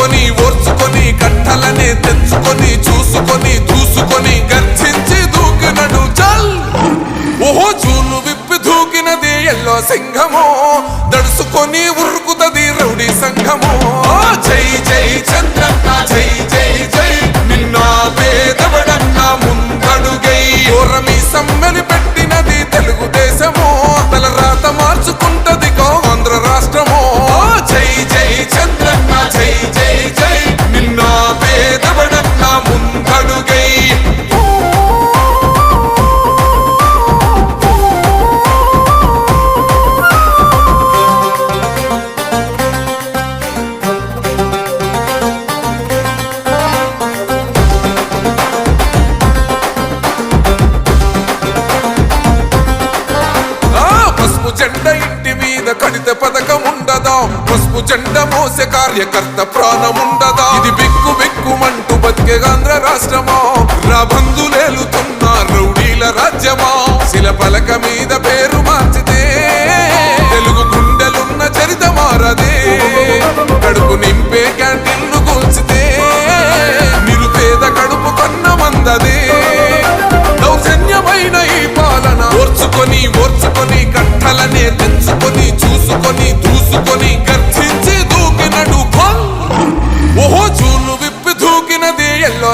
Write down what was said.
ఓర్చుకొని ఓర్చుకొని కట్టలనే తెచ్చుకొని చూసుకొని దూసుకొని గర్జించి దూకినడు చల్. ఓహో చూలు విప్పి దూకినది ఎల్లో సింహమో. దడుసుకొని ఉరుకుతది రౌడీ సంఘము. జై జై చంద్రన్న జై జెండ ఇంటి మీద కడిత పథకం ఉండదా? పసుపు జెండ మోసే కార్యకర్త ప్రాణం ఉండదా? ఇది బిక్కు బిక్కుమంటూ బతికే ఆంధ్ర రాష్ట్రమా? రాబందులేలుతున్న రౌడీల రాజ్యమా? శిల పలక మీద